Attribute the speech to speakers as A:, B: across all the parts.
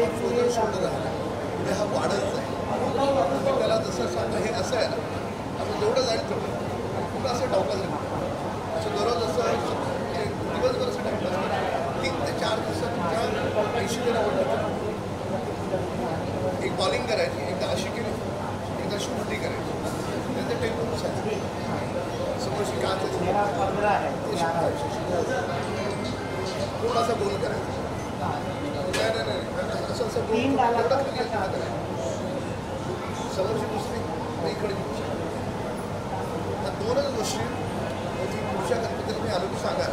A: Shoulder आहे. पुढे हा वाढत जाईल त्याला जसं असं हे असं आहे ना असं जेवढं जाईल तेवढं. असं डावका जाईल असं दररोज असं म्हणजे दिवसभर असं टाइमपास तीन ते चार दिवसात तुमच्या ऐंशी ते नव्वद एक बॉलिंग करायची एकदा अशी केली एकदा शूटिंग करायची. त्याचं टेम्पो समोरशी का काच आहे,
B: मेरा करायचं
A: ते थोडासा गोल करायचा. नाही नाही नाही.
B: तीन डाला तर
A: समोरची दुसरी आणि इकडे आता त्या दोनच गोष्टी पुढच्या गणपतीला मी आलो की सांगा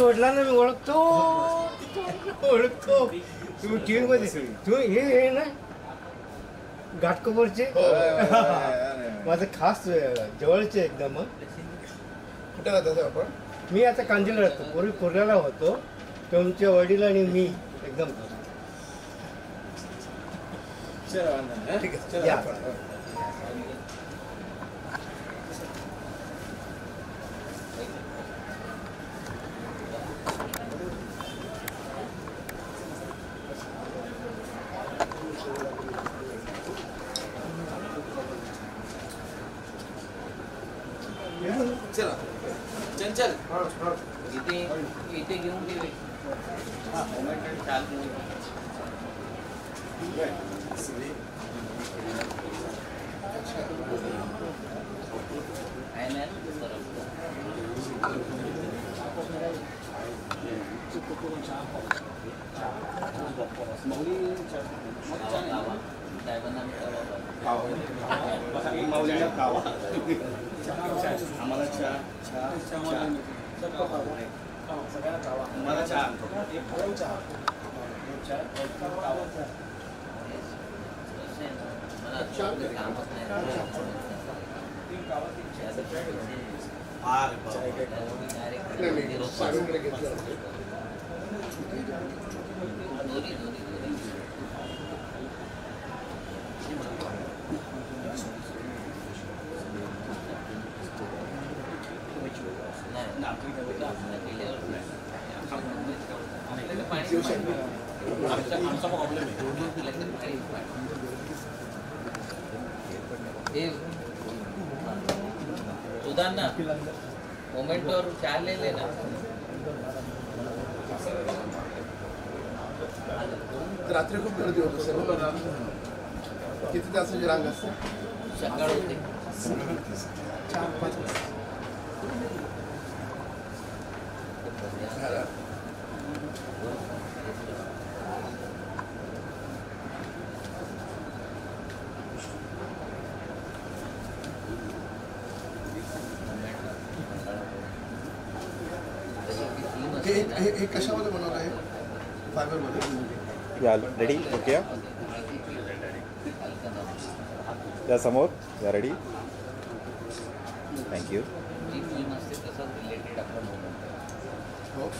C: सोडला ना मी ओळखतो. ओळखतो. तुम्ही टीव्ही मध्ये तुम्ही हे हे ना घाटकोपरचे? माझं खास जवळचे एकदम हं.
A: कुठे राहतात आपण?
C: मी आता कांजीला राहतो. पूर्वी कोऱ्याला होतो. तुमचे वडील आणि मी एकदम.
A: ठीक आहे
D: इथे इथे घेऊन. कावा. साहेबांना कावा
E: आम्हाला चहा चहा चहा मला चहा आणतो.
D: कसं आहे ना, मला आता कामच नाही
E: आर बाबा.
A: नाही मी साहेबांकडे घेतलं होतं.
D: दोन्ही दोन्ही दोन्ही नाही
E: नागरिक
D: केल्यावर आपल्याला पाणी
E: आमचा प्रॉब्लेम आहे
D: सुधांना मोमेंटवर चार ना.
A: रात्री खूप गर्दी होत असेल किती तासाची रांग असते?
D: सकाळ होते.
A: हे हे हे कशामध्ये बनवलं आहे? फायबरमध्ये
F: या रेडी ओके. या या समोर या रेडी थँक्यू
D: जी फिल्म असते तसंच रिलेटेड आपलं मोमेंट
A: हो.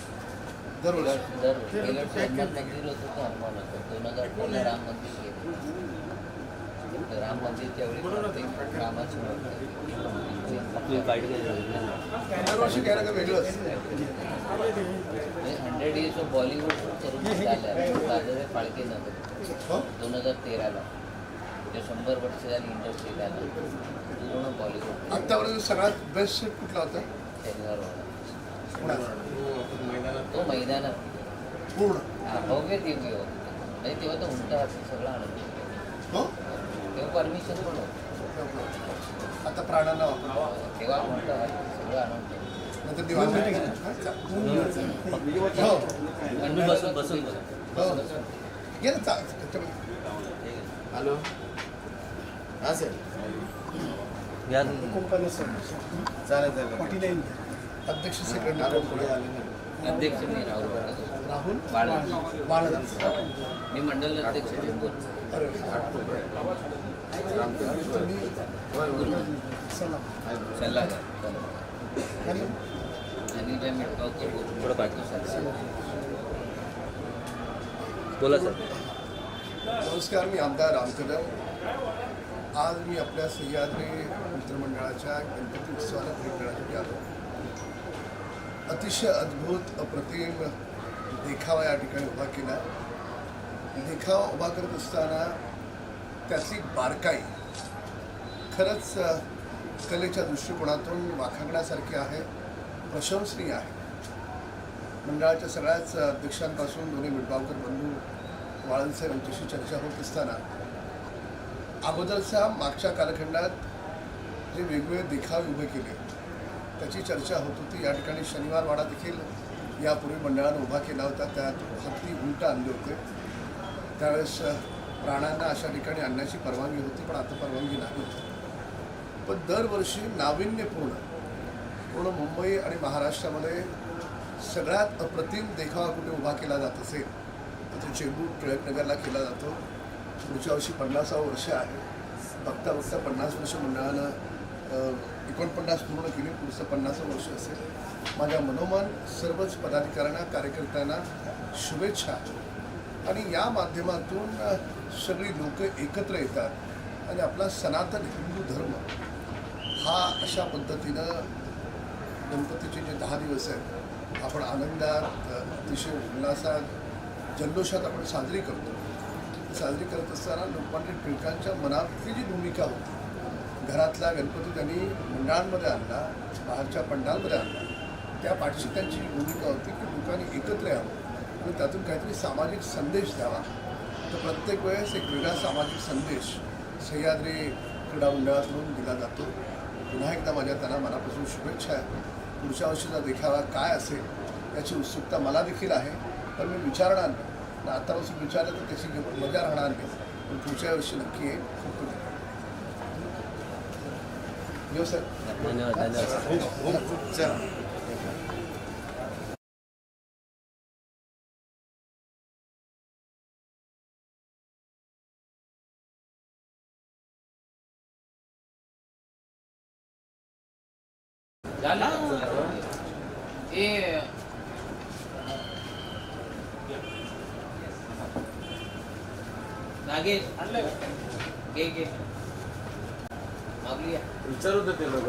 A: दरवर्षी
D: दर गेल्या वर्षी हनुमान मंदिर होतं हंड्रेड इयर्स ऑफ बॉलिवूड करून झालं. दादरे फाळके नगर
A: हो?
D: दोन हजार तेराला. ते शंभर वर्ष झाली इंडस्ट्रीला पूर्ण बॉलिवूड
A: आत्तापर्यंत सगळ्यात बेस्ट सेट कुठला होता? पुण्यात
D: तो मैदानात.
A: पूर्ण.
D: हा, भव्य दिव्य होतं. म्हणजे तेव्हा तर उंट हाती सगळं आनंद होता.
A: हो?
D: तेव्हा परमिशन पण होतं.
A: आता प्राण्यांना वापर
D: तेव्हा म्हणतं सगळं आनंद होतं.
A: नंतर दिवाळी हो.
D: आणि बसून बसून
A: हो. ये ना.
E: हॅलो. हा सर. चालेल चालेल.
A: अध्यक्ष सेक्रेटरी.
E: पुढे आले नाही
D: अध्यक्ष मी राहुल.
A: राहुल?
D: बाळा. मी मंडल अध्यक्ष सल्लागार
A: आणि
D: मिटगावकर पाठवू
F: बोला सर.
A: नमस्कार मी आमदार राम कदम आज मी आपल्या सह्याद्री मित्रमंडळाच्या गणपती उत्सवाला भेट देण्यासाठी आलो. अतिशय अद्भुत अप्रतिम देखावा या ठिकाणी उभा केला. देखावा उभा करत असताना त्याची बारकाई खरंच कलेच्या दृष्टिकोनातून वाखागण्यासारखी आहे प्रशंसनीय आहे. मंडळाच्या सगळ्याच अध्यक्षांपासून दोन्ही मिटगावकर बंधू वाळनसाहेब यांच्याशी चर्चा होत असताना अगोदरच्या मागच्या कालखंडात जे वेगवेगळे देखावे उभे केले त्याची चर्चा होत होती. या ठिकाणी शनिवार वाडा देखील यापूर्वी मंडळानं उभा केला होता. त्यात हत्ती उलटा आणले होते. त्यावेळेस प्राण्यांना अशा ठिकाणी आणण्याची परवानगी होती पण आता परवानगी नाही पण दरवर्षी नाविन्यपूर्ण पूर्ण मुंबई आणि महाराष्ट्रामध्ये सगळ्यात अप्रतिम देखावा कुठे उभा केला जात असेल तर तो चेंबूर टिळकनगरला केला जातो. पुढच्या वर्षी पन्नासावं वर्ष आहे. बघता बघता पन्नास वर्ष मंडळानं एकोणपन्नास पूर्ण केली पुढचं पन्नासावं वर्ष असेल. माझ्या मनोमन सर्वच पदाधिकाऱ्यांना कार्यकर्त्यांना शुभेच्छा. आणि या माध्यमातून सगळी लोक एकत्र येतात. आणि आपला सनातन हिंदू धर्म हा अशा पद्धतीनं गणपतीचे जे दहा दिवस आहेत आपण आनंदात अतिशय उल्हासात जल्लोषात आपण साजरी करतो. साजरी करत असताना लोकमान्य टिळकांच्या मनातली जी भूमिका होती घरातला गणपती त्यांनी मंडळांमध्ये आणला बाहेरच्या पंडालमध्ये आणला त्या पाठची त्यांची भूमिका होती की लोकांनी एकत्र यावं. आणि त्यातून काहीतरी सामाजिक संदेश द्यावा. तर प्रत्येक वेळेस एक वेगळा सामाजिक संदेश सह्याद्री क्रीडा मंडळाकडून दिला जातो पुन्हा एकदा माझ्या त्यांना मनापासून शुभेच्छा आहे पुढच्या वर्षीचा देखावा काय असेल याची उत्सुकता मला देखील आहे पण मी विचारणार नाही आत्तापासून विचारलं तर त्याची मजा राहणार नाही पण पुढच्या वर्षी नक्की येईल खूप खूप धन्यवाद. येऊ सर
F: धन्यवाद धन्यवाद
E: चला
D: ए नागेश घे घे मागली
E: विचारत होते लोक